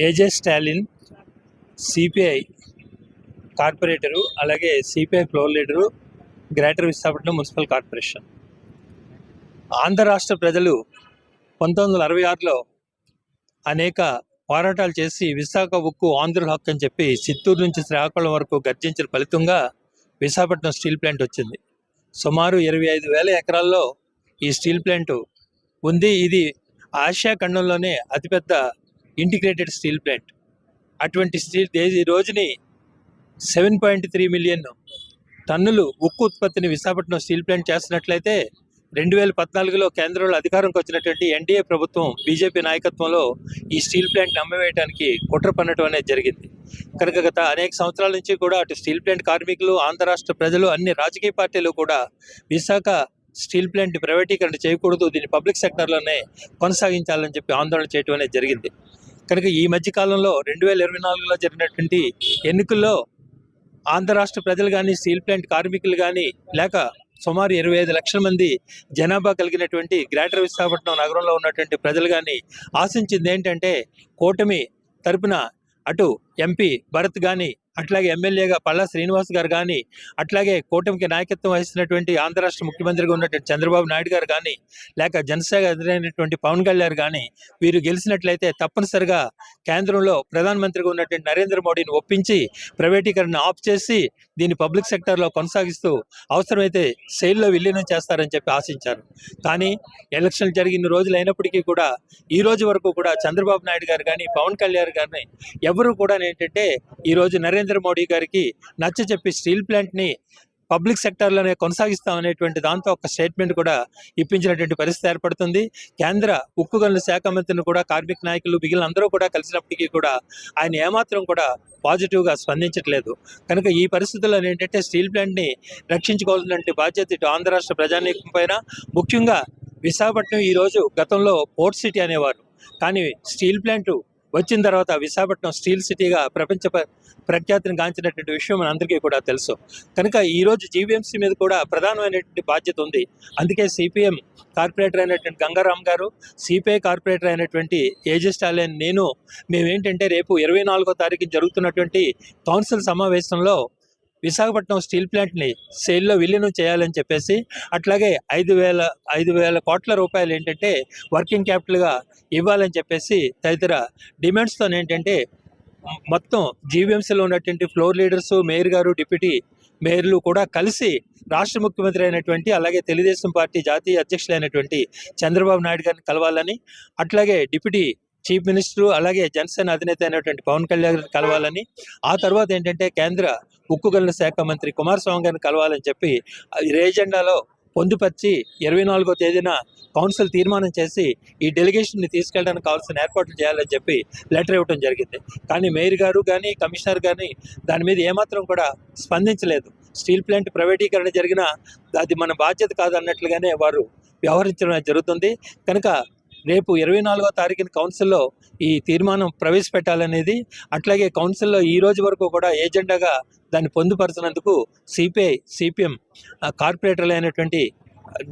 A J Stalin CPI corporator అలాగే CPI floor leader greater Visakhapatnam municipal corporation. Andhra రాష్ట్ర ప్రజలు పంతొమ్మిది వందల అరవై ఆరులో అనేక పోరాటాలు చేసి విశాఖ ఉక్కు ఆంధ్రుల హక్కు అని చెప్పి చిత్తూరు నుంచి శ్రీకాకుళం వరకు గర్జించిన ఫలితంగా విశాఖపట్నం స్టీల్ ప్లాంట్ వచ్చింది. సుమారు ఇరవై ఐదు వేల ఎకరాల్లో ఈ స్టీల్ ప్లాంట్ ఉంది. ఇది ఆసియా ఖండంలోనే అతిపెద్ద ఇంటిగ్రేటెడ్ స్టీల్ ప్లాంట్. అటువంటి స్టీల్ ఈ రోజుని సెవెన్ పాయింట్ త్రీ మిలియన్ టన్నులు ఉక్కు ఉత్పత్తిని విశాఖపట్నం స్టీల్ ప్లాంట్ చేస్తున్నట్లయితే రెండు వేల పద్నాలుగులో కేంద్రంలో అధికారంకి వచ్చినటువంటి ఎన్డీఏ ప్రభుత్వం బీజేపీ నాయకత్వంలో ఈ స్టీల్ ప్లాంట్ అమ్మవేయడానికి కుట్ర పన్నటం అనేది జరిగింది. కనుక గత అనేక సంవత్సరాల నుంచి కూడా అటు స్టీల్ ప్లాంట్ కార్మికులు ఆంధ్ర రాష్ట్ర ప్రజలు అన్ని రాజకీయ పార్టీలు కూడా విశాఖ స్టీల్ ప్లాంట్ ప్రైవేటీకరణ చేయకూడదు దీన్ని పబ్లిక్ సెక్టర్లోనే కొనసాగించాలని చెప్పి ఆందోళన చేయడం అనేది జరిగింది. కనుక ఈ మధ్య కాలంలో రెండు వేల ఇరవై నాలుగులో జరిగినటువంటి ఎన్నికల్లో ఆంధ్ర రాష్ట్ర ప్రజలు కానీ స్టీల్ ప్లాంట్ కార్మికులు కానీ లేక సుమారు ఇరవై ఐదు లక్షల మంది జనాభా కలిగినటువంటి గ్రేటర్ విశాఖపట్నం నగరంలో ఉన్నటువంటి ప్రజలు కానీ ఆశించింది ఏంటంటే కూటమి తరపున అటు ఎంపీ భరత్ కానీ అట్లాగే ఎమ్మెల్యేగా పల్లా శ్రీనివాస్ గారు కానీ అట్లాగే కూటమికి నాయకత్వం వహిస్తున్నటువంటి ఆంధ్ర రాష్ట్ర ముఖ్యమంత్రిగా ఉన్నటువంటి చంద్రబాబు నాయుడు గారు కానీ లేక జనసేన ఎదురైనటువంటి పవన్ కళ్యాణ్ కానీ వీరు గెలిచినట్లయితే తప్పనిసరిగా కేంద్రంలో ప్రధానమంత్రిగా ఉన్నటువంటి నరేంద్ర మోడీని ఒప్పించి ప్రైవేటీకరణ ఆఫ్ చేసి దీన్ని పబ్లిక్ సెక్టర్లో కొనసాగిస్తూ అవసరమైతే శైలిలో విలీనం చేస్తారని చెప్పి ఆశించారు. కానీ ఎలక్షన్లు జరిగిన రోజులు అయినప్పటికీ కూడా ఈ రోజు వరకు కూడా చంద్రబాబు నాయుడు గారు కానీ పవన్ కళ్యాణ్ గారిని ఎవరు కూడా ఏంటంటే ఈ రోజు నరేంద్ర మోడీ గారికి నచ్చ చెప్పి స్టీల్ ప్లాంట్ని పబ్లిక్ సెక్టార్లోనే కొనసాగిస్తామనేటువంటి దాంతో ఒక స్టేట్మెంట్ కూడా ఇప్పించినటువంటి పరిస్థితి ఏర్పడుతుంది. కేంద్ర ఉక్కు గనుల శాఖ మంత్రిని కూడా కార్మిక నాయకులు మిగిలిన అందరూ కూడా కలిసినప్పటికీ కూడా ఆయన ఏమాత్రం కూడా పాజిటివ్గా స్పందించట్లేదు. కనుక ఈ పరిస్థితుల్లో ఏంటంటే స్టీల్ ప్లాంట్ని రక్షించుకోవాల్సినటువంటి బాధ్యత ఇటు ఆంధ్ర రాష్ట్ర ప్రజానీకం పైన ముఖ్యంగా విశాఖపట్నం ఈరోజు గతంలో పోర్ట్ సిటీ అనేవారు కానీ స్టీల్ ప్లాంట్ వచ్చిన తర్వాత విశాఖపట్నం స్టీల్ సిటీగా ప్రపంచ ప్రఖ్యాతిని గాంచినటువంటి విషయం మనందరికీ కూడా తెలుసు. కనుక ఈరోజు జీవీఎంసీ మీద కూడా ప్రధానమైనటువంటి బాధ్యత ఉంది. అందుకే సిపిఎం కార్పొరేటర్ అయినటువంటి గంగారాం గారు సిపిఐ కార్పొరేటర్ అయినటువంటి ఏజెస్ స్టాలిన్ నేను మేమేంటంటే రేపు ఇరవై నాలుగో తారీఖు జరుగుతున్నటువంటి కౌన్సిల్ సమావేశంలో విశాఖపట్నం స్టీల్ ప్లాంట్ని సేల్లో విలీనం చేయాలని చెప్పేసి అట్లాగే ఐదు వేల ఐదు వేల కోట్ల రూపాయలు ఏంటంటే వర్కింగ్ క్యాపిటల్గా ఇవ్వాలని చెప్పేసి తదితర డిమాండ్స్తో ఏంటంటే మొత్తం జీవీఎంసీలో ఉన్నటువంటి ఫ్లోర్ లీడర్స్ మేయర్ గారు డిప్యూటీ మేయర్లు కూడా కలిసి రాష్ట్ర ముఖ్యమంత్రి అయినటువంటి అలాగే తెలుగుదేశం పార్టీ జాతీయ అధ్యక్షులైనటువంటి చంద్రబాబు నాయుడు గారిని కలవాలని అట్లాగే డిప్యూటీ చీఫ్ మినిస్టర్ అలాగే జనసేన అధినేత అయినటువంటి పవన్ కళ్యాణ్ కలవాలని ఆ తర్వాత ఏంటంటే కేంద్ర ఉక్కు గనుల శాఖ మంత్రి కుమారస్వామి గారిని కలవాలని చెప్పి రేజెండాలో ఎజెండాలో పొందుపరిచి ఇరవై నాలుగో తేదీన కౌన్సిల్ తీర్మానం చేసి ఈ డెలిగేషన్ని తీసుకెళ్ళడానికి కావాల్సిన ఏర్పాట్లు చేయాలని చెప్పి లెటర్ ఇవ్వడం జరిగింది. కానీ మేయర్ గారు కానీ కమిషనర్ కానీ దాని మీద ఏమాత్రం కూడా స్పందించలేదు. స్టీల్ ప్లాంట్ ప్రైవేటీకరణ జరిగినా అది మన బాధ్యత కాదన్నట్లుగానే వారు వ్యవహరించడం అనేది జరుగుతుంది. కనుక రేపు ఇరవై నాలుగో తారీఖున కౌన్సిల్లో ఈ తీర్మానం ప్రవేశపెట్టాలనేది అట్లాగే కౌన్సిల్లో ఈ రోజు వరకు కూడా ఏజెండాగా దాన్ని పొందుపరిచినందుకు సిపిఐ సిపిఎం కార్పొరేటర్లు అయినటువంటి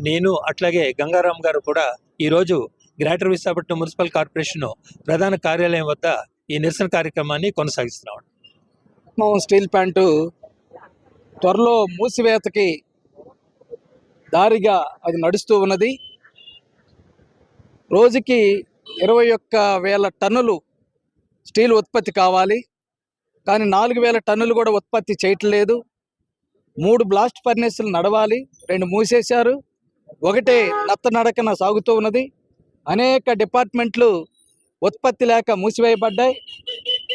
నేను అట్లాగే గంగారాం గారు కూడా ఈరోజు గ్రేటర్ విశాఖపట్నం మున్సిపల్ కార్పొరేషన్ ప్రధాన కార్యాలయం వద్ద ఈ నిరసన కార్యక్రమాన్ని కొనసాగిస్తున్నాం. స్టీల్ ప్లాంటు త్వరలో మూసివేతకి దారిగా అది నడుస్తూ ఉన్నది. రోజుకి ఇరవై ఒక్క వేల టన్నులు స్టీల్ ఉత్పత్తి కావాలి. కానీ నాలుగు వేల టన్నులు కూడా ఉత్పత్తి చేయట్లేదు. మూడు బ్లాస్ట్ ఫర్నేసులు నడవాలి. రెండు మూసేశారు. ఒకటే నత్త నడకన సాగుతూ ఉన్నది. అనేక డిపార్ట్మెంట్లు ఉత్పత్తి లేక మూసివేయబడ్డాయి.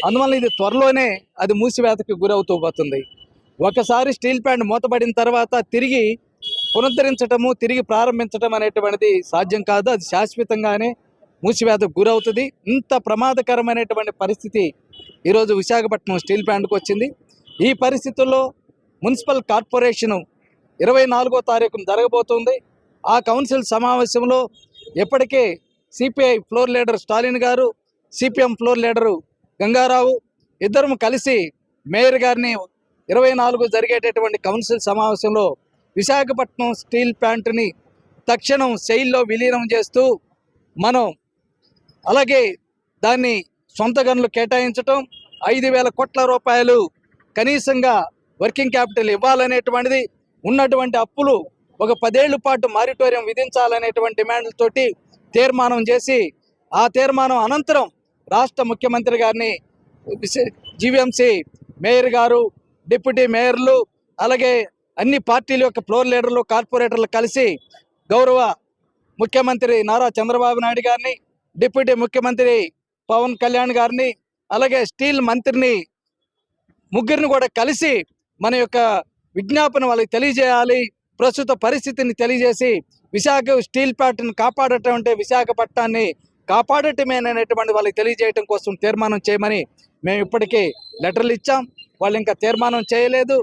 అందువల్ల ఇది త్వరలోనే అది మూసివేతకు గురవుతూ పోతుంది. ఒకసారి స్టీల్ ప్యాంట్ మూతపడిన తర్వాత తిరిగి పునరుద్ధరించటము తిరిగి ప్రారంభించటం అనేటువంటిది సాధ్యం కాదు. అది శాశ్వతంగానే మూసివేతకు గురవుతుంది. ఇంత ప్రమాదకరమైనటువంటి పరిస్థితి ఈరోజు విశాఖపట్నం స్టీల్ ప్లాంట్కి వచ్చింది. ఈ పరిస్థితుల్లో మున్సిపల్ కార్పొరేషను ఇరవై నాలుగో తారీఖున జరగబోతుంది. ఆ కౌన్సిల్ సమావేశంలో ఎప్పటికే సిపిఐ ఫ్లోర్ లీడర్ స్టాలిన్ గారు సిపిఎం ఫ్లోర్ లీడరు గంగారావు ఇద్దరం కలిసి మేయర్ గారిని ఇరవై నాలుగు జరిగేటటువంటి కౌన్సిల్ సమావేశంలో విశాఖపట్నం స్టీల్ ప్లాంట్ని తక్షణం సెయిల్లో విలీనం చేస్తూ మనం అలాగే దాన్ని సొంత గనులు కేటాయించటం ఐదు వేల కోట్ల రూపాయలు కనీసంగా వర్కింగ్ క్యాపిటల్ ఇవ్వాలనేటువంటిది ఉన్నటువంటి అప్పులు ఒక పదేళ్ళ పాటు మారిటోరియం విధించాలనేటువంటి డిమాండ్లతోటి తీర్మానం చేసి ఆ తీర్మానం అనంతరం రాష్ట్ర ముఖ్యమంత్రి గారిని జీవీఎంసీ మేయర్ గారు డిప్యూటీ మేయర్లు అలాగే అన్ని పార్టీల యొక్క ఫ్లోర్ లీడర్లు కార్పొరేటర్లు కలిసి గౌరవ ముఖ్యమంత్రి నారా చంద్రబాబు నాయుడు గారిని డిప్యూటీ ముఖ్యమంత్రి పవన్ కళ్యాణ్ గారిని అలాగే స్టీల్ మంత్రిని ముగ్గురిని కూడా కలిసి మన యొక్క విజ్ఞాపన వాళ్ళకి తెలియజేయాలి ప్రస్తుత పరిస్థితిని తెలియజేసి విశాఖ స్టీల్ ప్లాంట్ని కాపాడటం అంటే విశాఖపట్నాన్ని కాపాడటమేననేటువంటి వాళ్ళకి తెలియజేయటం కోసం తీర్మానం చేయమని మేము ఇప్పటికీ లెటర్లు ఇచ్చాం. వాళ్ళు ఇంకా తీర్మానం చేయలేదు.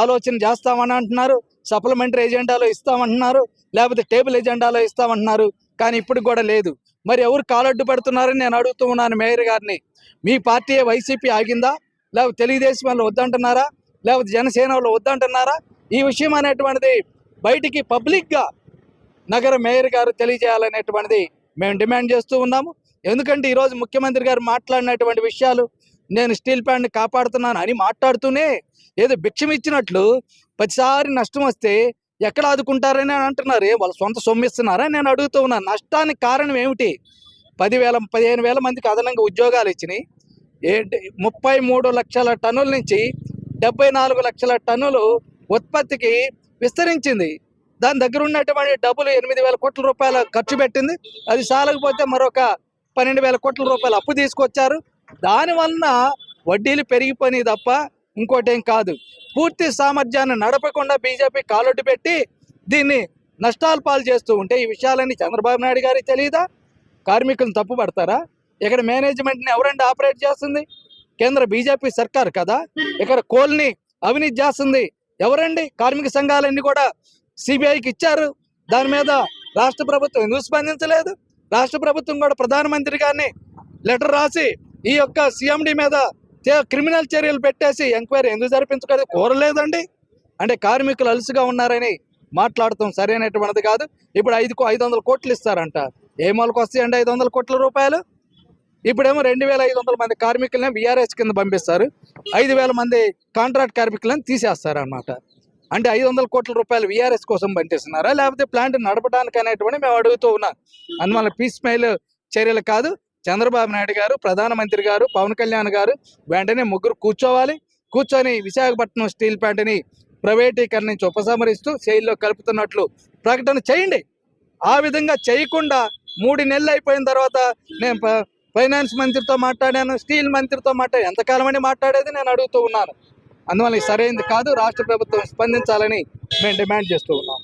ఆలోచన చేస్తామని అంటున్నారు సప్లిమెంటరీ ఎజెండాలో ఇస్తామంటున్నారు లేకపోతే టేబుల్ ఎజెండాలో ఇస్తామంటున్నారు కానీ ఇప్పుడు కూడా లేదు. మరి ఎవరు కాలడ్డు పెడుతున్నారని నేను అడుగుతూ ఉన్నాను మేయర్ గారిని. మీ పార్టీ వైసీపీ ఆగిందా? లేకపోతే తెలుగుదేశం వాళ్ళు వద్దంటున్నారా? లేకపోతే జనసేన వాళ్ళు వద్దంటున్నారా? ఈ విషయం అనేటువంటిది బయటికి పబ్లిక్గా నగర మేయర్ గారు తెలియజేయాలనేటువంటిది మేము డిమాండ్ చేస్తూ ఉన్నాము. ఎందుకంటే ఈరోజు ముఖ్యమంత్రి గారు మాట్లాడినటువంటి విషయాలు నేను స్టీల్ ప్లాంట్ని కాపాడుతున్నాను అని మాట్లాడుతూనే ఏదో భిక్షం ఇచ్చినట్లు ప్రతిసారి నష్టం వస్తే ఎక్కడ ఆదుకుంటారని అంటున్నారు. వాళ్ళ సొంత సొమ్మిస్తున్నారా నేను అడుగుతూ ఉన్నాను. నష్టానికి కారణం ఏమిటి? పదివేల పదిహేను వేల మందికి అదనంగా ఉద్యోగాలు ఇచ్చినాయి. ఏ ముప్పై మూడు లక్షల టన్నుల నుంచి డెబ్బై నాలుగు లక్షల టన్నులు ఉత్పత్తికి విస్తరించింది. దాని దగ్గర ఉన్నటువంటి డబ్బులు ఎనిమిది వేల కోట్ల రూపాయలు ఖర్చు పెట్టింది. అది సాలకపోతే మరొక పన్నెండు వేల కోట్ల రూపాయలు అప్పు తీసుకొచ్చారు. దానివలన వడ్డీలు పెరిగిపోయినాయి తప్ప ఇంకోటేం కాదు. పూర్తి సామర్థ్యాన్ని నడపకుండా బీజేపీ కాలొట్టు పెట్టి దీన్ని నష్టాలు పాలు చేస్తూ ఉంటే ఈ విషయాలన్నీ చంద్రబాబు నాయుడు గారికి తెలియదా కార్మికులను తప్పు పడతారా? ఇక్కడ మేనేజ్మెంట్ని ఎవరండి ఆపరేట్ చేస్తుంది? కేంద్ర బీజేపీ సర్కార్ కదా? ఇక్కడ కోల్ని అవినీతి చేస్తుంది ఎవరండి? కార్మిక సంఘాలన్నీ కూడా సిబిఐకి ఇచ్చారు. దాని మీద రాష్ట్ర ప్రభుత్వం ఎందుకు స్పందించలేదు? రాష్ట్ర ప్రభుత్వం కూడా ప్రధానమంత్రి గారిని లెటర్ రాసి ఈ యొక్క సీఎండి మీద క్రిమినల్ చర్యలు పెట్టేసి ఎంక్వైరీ ఎందుకు జరిపించకూడదు? కోరలేదండి. అంటే కార్మికులు అలసిగా ఉన్నారని మాట్లాడటం సరైనటువంటిది కాదు. ఇప్పుడు ఐదు ఐదు వందల కోట్లు ఇస్తారంట. ఏ మూలకు వస్తాయండి ఐదు వందల కోట్ల రూపాయలు? ఇప్పుడేమో రెండు వేల ఐదు వందల మంది కార్మికులని బీఆర్ఎస్ కింద పంపిస్తారు. ఐదు వేల మంది కాంట్రాక్ట్ కార్మికులను తీసేస్తారనమాట అంటే ఐదు వందల కోట్ల రూపాయలు విఆర్ఎస్ కోసం పంపిస్తున్నారా? లేకపోతే ప్లాంట్ నడపడానికి అనేటువంటి మేము అడుగుతూ ఉన్నాం. అందువల్ల పీస్ మైల్ చర్యలు కాదు. చంద్రబాబు నాయుడు గారు ప్రధానమంత్రి గారు పవన్ కళ్యాణ్ గారు వెంటనే ముగ్గురు కూర్చోవాలి. కూర్చొని విశాఖపట్నం స్టీల్ ప్లాంట్ని ప్రైవేటీకరణ నుంచి ఉపసంహరిస్తూ శైలిలో కలుపుతున్నట్లు ప్రకటన చేయండి. ఆ విధంగా చేయకుండా మూడు నెలలు అయిపోయిన తర్వాత నేను ఫైనాన్స్ మంత్రితో మాట్లాడాను స్టీల్ మంత్రితో మాట్లాడాను ఎంతకాలం అని మాట్లాడేది నేను అడుగుతూ ఉన్నాను. అందువల్ల సరైనది కాదు రాష్ట్ర ప్రభుత్వం స్పందించాలని మేము డిమాండ్ చేస్తూ ఉన్నాం.